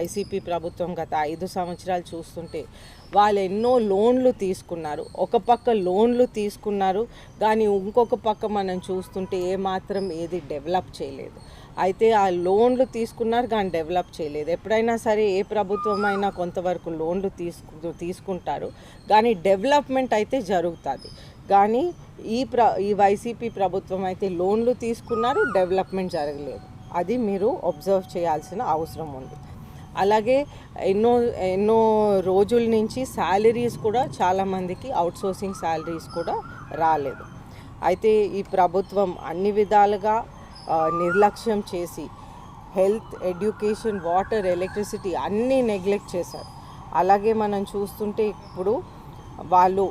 YCP ప్రభుత్వం గత ఐదు సంవత్సరాలు చూస్తుంటే వాళ్ళు ఎన్నో లోన్లు తీసుకున్నారు. ఒక పక్క లోన్లు తీసుకున్నారు. కానీ ఇంకొక పక్క మనం చూస్తుంటే ఏమాత్రం ఏది డెవలప్ చేయలేదు. అయితే ఆ లోన్లు తీసుకున్నారు కానీ డెవలప్ చేయలేదు. ఎప్పుడైనా సరే ఏ ప్రభుత్వం అయినా కొంతవరకు లోన్లు తీసుకు తీసుకుంటారు. కానీ డెవలప్మెంట్ అయితే జరుగుతుంది. కానీ ఈ ప్ర ఈ వైసీపీ ప్రభుత్వం అయితే లోన్లు తీసుకున్నారు డెవలప్మెంట్ జరగలేదు. అది మీరు అబ్జర్వ్ చేయాల్సిన అవసరం ఉంది. అలాగే ఎన్నో ఎన్నో రోజుల నుంచి శాలరీస్ కూడా చాలామందికి అవుట్సోర్సింగ్ శాలరీస్ కూడా రాలేదు. అయితే ఈ ప్రభుత్వం అన్ని విధాలుగా నిర్లక్ష్యం చేసి హెల్త్ ఎడ్యుకేషన్ వాటర్ ఎలక్ట్రిసిటీ అన్నీ నెగ్లెక్ట్ చేశారు. అలాగే మనం చూస్తుంటే ఇప్పుడు వాళ్ళు